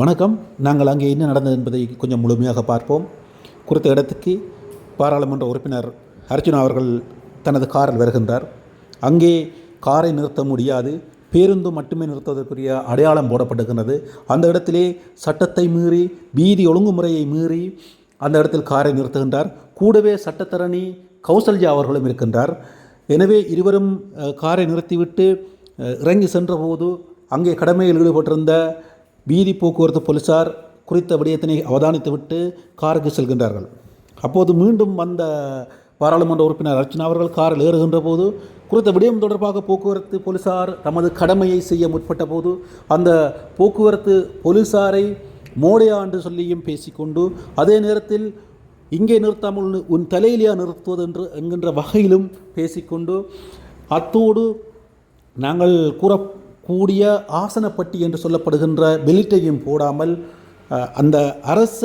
வணக்கம். நாங்கள் அங்கே என்ன நடந்தது என்பதை கொஞ்சம் முழுமையாக பார்ப்போம். குறித்த இடத்துக்கு பாராளுமன்ற உறுப்பினர் அர்ஜுனா அவர்கள் தனது காரில் வருகின்றார். அங்கே காரை நிறுத்த முடியாது. பேருந்து மட்டுமே நிறுத்துவதற்குரிய அடையாளம் போடப்படுகின்றது. அந்த இடத்திலே சட்டத்தை மீறி வீதி ஒழுங்குமுறையை மீறி அந்த இடத்தில் காரை நிறுத்துகின்றார். கூடவே சட்டத்தரணி கௌசல்யா அவர்களும் இருக்கின்றார். எனவே இருவரும் காரை நிறுத்திவிட்டு இறங்கி சென்றபோது அங்கே கடமையில் ஈடுபட்டிருந்த வீதி போக்குவரத்து போலீசார் குறித்த விடயத்தினை அவதானித்துவிட்டு காருக்கு செல்கின்றார்கள். அப்போது மீண்டும் வந்த பாராளுமன்ற உறுப்பினர் அர்ச்சனா அவர்கள் காரில் ஏறுகின்ற போது குறித்த விடயம் தொடர்பாக போக்குவரத்து போலீசார் தமது கடமையை செய்ய முற்பட்ட போது அந்த போக்குவரத்து போலீசாரை மோடையா என்று சொல்லியும் பேசிக்கொண்டு அதே நேரத்தில் இங்கே நிறுத்தாமல் உன்- உன் தலையிலேயா நிறுத்துவது என்று என்கின்ற வகையிலும் பேசிக்கொண்டு அத்தோடு நாங்கள் கூடிய ஆசனப்பட்டி என்று சொல்லப்படுகின்ற பெலிட்டையும் போடாமல் அந்த அரச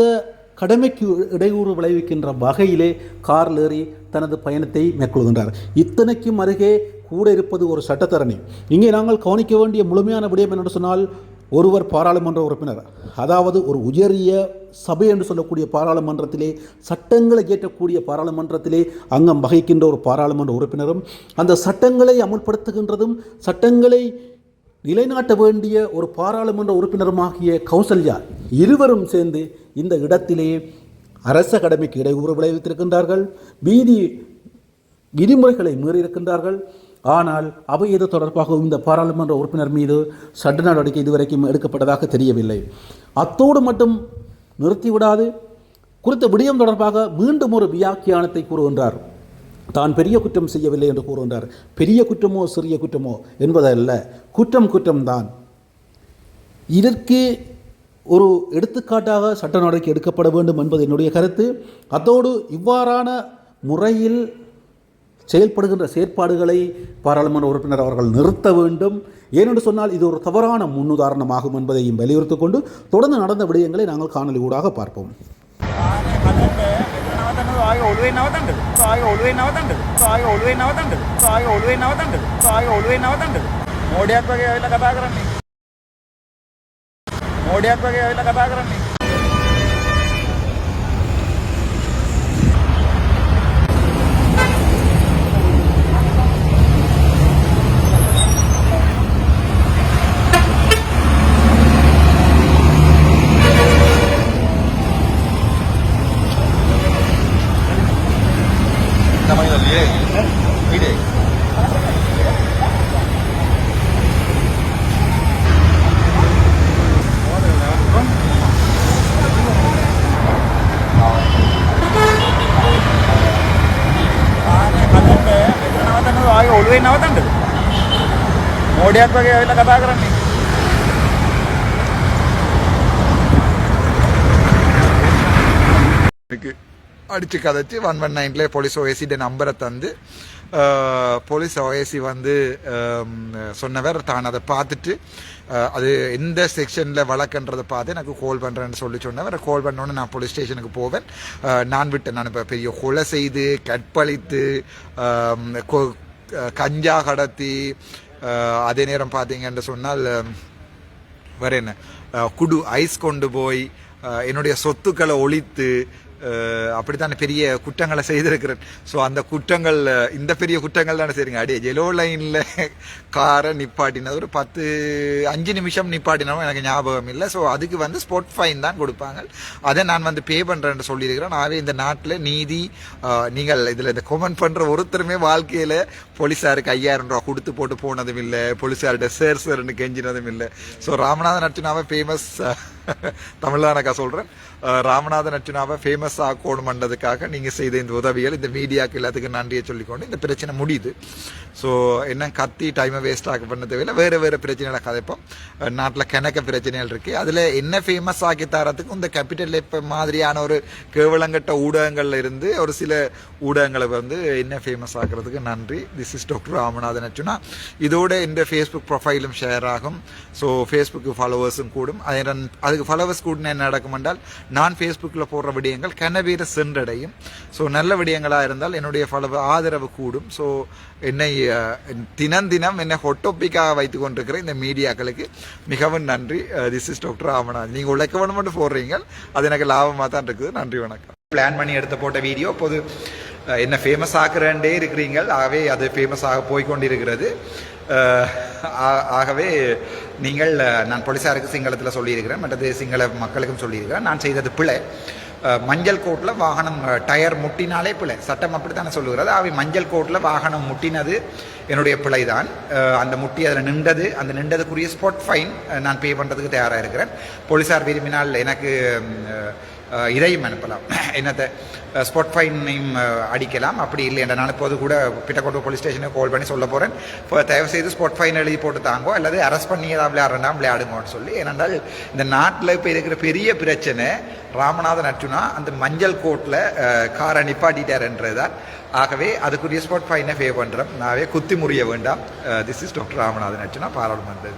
கடமைக்கு இடையூறு விளைவிக்கின்ற வகையிலே காரில் ஏறி தனது பயணத்தை மேற்கொள்கின்றார். இத்தனைக்கும் அருகே கூட இருப்பது ஒரு சட்டத்தரணி. இங்கே நாங்கள் கவனிக்க வேண்டிய முழுமையான விடயம் என்று சொன்னால் ஒருவர் பாராளுமன்ற உறுப்பினர் அதாவது ஒரு உயரிய சபை என்று சொல்லக்கூடிய பாராளுமன்றத்திலே சட்டங்களை இயற்றக்கூடிய பாராளுமன்றத்திலே அங்கம் வகிக்கின்ற ஒரு பாராளுமன்ற உறுப்பினரும் அந்த சட்டங்களை அமுல்படுத்துகின்றதும் சட்டங்களை நிலைநாட்ட வேண்டிய ஒரு பாராளுமன்ற உறுப்பினருமாகிய கௌசல்யா இருவரும் சேர்ந்து இந்த இடத்திலே அரச கடமைக்கு இடையூறு விளைவித்திருக்கின்றார்கள். வீதி விதிமுறைகளை மீறியிருக்கின்றார்கள். ஆனால் அவை இது தொடர்பாகவும் இந்த பாராளுமன்ற உறுப்பினர் மீது சட்ட நடவடிக்கை இதுவரைக்கும் எடுக்கப்பட்டதாக தெரியவில்லை. அத்தோடு மட்டும் நிறுத்திவிடாது. குறித்த விடயம் தொடர்பாக மீண்டும் ஒரு வியாக்கியானத்தை கூறுகின்றார். தான் பெரிய குற்றம் செய்யவில்லை என்று கூறுகின்றார். பெரிய குற்றமோ சிறிய குற்றமோ என்பதல்ல. குற்றம் குற்றம்தான் இதற்கு ஒரு எடுத்துக்காட்டாக சட்ட நடவடிக்கை எடுக்கப்பட வேண்டும் என்பது என்னுடைய கருத்து. அதோடு இவ்வாறான முறையில் செயல்படுகின்ற செயற்பாடுகளை பாராளுமன்ற உறுப்பினர் அவர்கள் நிறுத்த வேண்டும். ஏனென்று சொன்னால் இது ஒரு தவறான முன்னுதாரணமாகும் என்பதையும் வலியுறுத்திக் கொண்டு தொடர்ந்து நடந்த விடயங்களை நாங்கள் காணொலி ஊடாக பார்ப்போம். ආය ඔළුවේ නවතන්නද ආය ඔළුවේ නවතන්නද ආය ඔළුවේ නවතන්නද ආය ඔළුවේ නවතන්නද ආය ඔළුවේ නවතන්නද මෝඩයක් වගේ ඇවිල්ලා කතා කරන්නේ මෝඩයක් වගේ ඇවිල්ලා කතා කරන්නේ Tamaño del diré. Mire. ಆಗ ಉಳಿದೈನವ ತಂಡ ಮೋಡಿಯಾದ ಬಗ್ಗೆ ಅವೆಲ್ಲ ಕಥಾಗ್ರಂಡಿ Thank you. அடிச்சு கதைச்சி ஒன் ஒன் நைன்லேயே போலீஸ் ஓஎசிட நம்பரை தந்து போலீஸ் ஓஏசி வந்து சொன்னவர் தான் அதை பார்த்துட்டு அது எந்த செக்ஷனில் வழக்குன்றதை பார்த்து எனக்கு கால் பண்ணுறேன்னு சொல்லி சொன்னவர். கால் பண்ணோன்னே நான் போலீஸ் ஸ்டேஷனுக்கு போவேன். நான் விட்டேன். நான் இப்போ பெரிய கொலை செய்து கற்பழித்து கஞ்சா கடத்தி அதே நேரம் பார்த்தீங்கன்னு சொன்னால் வேற என்ன? குடு ஐஸ் கொண்டு போய் என்னுடைய சொத்துக்களை ஒழித்து அப்படித்தான் பெரிய குற்றங்களை செய்திருக்கிறேன். ஸோ அந்த குற்றங்கள் இந்த பெரிய குற்றங்கள் தானே சரிங்க அடியே ஜெலோ லைனில் காரை நிப்பாட்டினது ஒரு பத்து அஞ்சு நிமிஷம் நிப்பாட்டினவும் எனக்கு ஞாபகம் இல்லை. ஸோ அதுக்கு வந்து ஸ்போர்ட் ஃபைன் தான் கொடுப்பாங்க. அதை நான் வந்து பே பண்ணுறேன்னு சொல்லியிருக்கிறேன். ஆகவே இந்த நாட்டில் நீதி நீங்கள் இதில் இந்த கொமெண்ட் பண்ணுற ஒருத்தருமே வாழ்க்கையில் போலீஸாருக்கு ஐயாயிரம் ரூபா கொடுத்து போட்டு போனதும் இல்லை. போலீஸார்கிட்ட சேர் சேர்னு கெஞ்சினதும் இல்லை. ஸோ ராமநாதன் அர்ஜுனாவை ஃபேமஸ் தமிழ்தானக்கா சொல்கிறேன் ராமநாதன் அர்ச்சுனாவை ஃபேமஸ் ஆக்கணுமன்றதுக்காக நீங்கள் செய்த இந்த உதவிகள் இந்த மீடியாவுக்கு எல்லாத்துக்கும் நன்றியை சொல்லிக்கொண்டு இந்த பிரச்சனை முடியுது. ஸோ என்ன கத்தி டைமை வேஸ்ட் ஆக்க பண்ண தேவையில்லை. வேறு வேறு பிரச்சனைகளை கதைப்போம். நாட்டில் கிணக்க பிரச்சனைகள் இருக்குது அதில் என்ன ஃபேமஸ் ஆக்கி தரத்துக்கும் இந்த கேபிட்டல் இப்போ மாதிரியான ஒரு கேவலங்கட்ட ஊடகங்கள்ல இருந்து ஒரு சில ஊடகங்களை வந்து என்ன ஃபேமஸ் ஆக்குறதுக்கு நன்றி. This is doctor Ramanathan Archuna இதோட இந்த ஃபேஸ்புக் ப்ரொஃபைலும் ஷேர் ஆகும். ஸோ ஃபேஸ்புக் ஃபாலோவர்ஸும் கூடும். அது அதுக்கு ஃபாலோவர்ஸ் கூட்டின என்ன நடக்கும் என்றால் நான் ஃபேஸ்புக்கில் போடுற விடயங்கள் கனவீர சென்றடையும். ஸோ நல்ல விடயங்களாக இருந்தால் என்னுடைய ஃபாலோவர் ஆதரவு கூடும். ஸோ என்னை தினம் தினம் என்னை ஹொட்டோப்பிக்காக வைத்து கொண்டிருக்கிற இந்த மீடியாக்களுக்கு மிகவும் நன்றி. திஸ் இஸ் டாக்டர் ஆமனாஜ் நீங்கள் உழைக்க வேணும்னு மட்டும் போடுறீங்க அது எனக்கு லாபமாக தான் இருக்குது. நன்றி வணக்கம். பிளான் பண்ணி எடுத்து போட்ட வீடியோ பொது என்ன ஃபேமஸ் ஆக்குறேன்டே இருக்கிறீங்க ஆகவே அது ஃபேமஸ் ஆக போய்கொண்டிருக்கிறது ஆகவே நீங்கள் நான் போலீஸாருக்கு சிங்களத்தில் சொல்லியிருக்கிறேன் மற்றது சிங்கள மக்களுக்கும் சொல்லியிருக்கிறேன். நான் செய்தது பிழை. மஞ்சள் கோட்டில் வாகனம் டயர் முட்டினாலே பிழை. சட்டம் அப்படித்தானே சொல்லுகிறது. அவை மஞ்சள் கோட்டில் வாகனம் முட்டினது என்னுடைய பிழை தான் அந்த முட்டி அதில் நின்றது. அந்த நின்றதுக்குரிய ஸ்பாட் ஃபைன் நான் பே பண்ணுறதுக்கு தயாராக இருக்கிறேன். போலீஸார் விரும்பினால் எனக்கு இதையும் அனுப்பலாம். என்னத்தை ஸ்பாட் ஃபைனையும் அடிக்கலாம். அப்படி இல்லை என்ற நான் இப்போது கூட பிட்டக்கோட்டை போலீஸ் ஸ்டேஷனுக்கு கால் பண்ணி சொல்ல போகிறேன் இப்போ தயவு செய்து ஸ்பாட் ஃபைன் எழுதி போட்டு தாங்கோ அல்லது அரெஸ்ட் பண்ணி ஏதாவது விளையாடுறா விளையாடுங்கன்னு சொல்லி ஏனென்றால் இந்த நாட்டில் இப்போ இருக்கிற பெரிய பிரச்சனை ராமநாதன் அர்ஜுனா அந்த மஞ்சள் கோட்டில் காரை நிப்பாட்டிட்டார்ன்றது தான் ஆகவே அதுக்குரிய ஸ்பாட் ஃபைனை பே பண்ணுறோம் நாவே குத்தி முறிய வேண்டாம் this is doctor Ramanathan Arjuna பாராளுமன்ற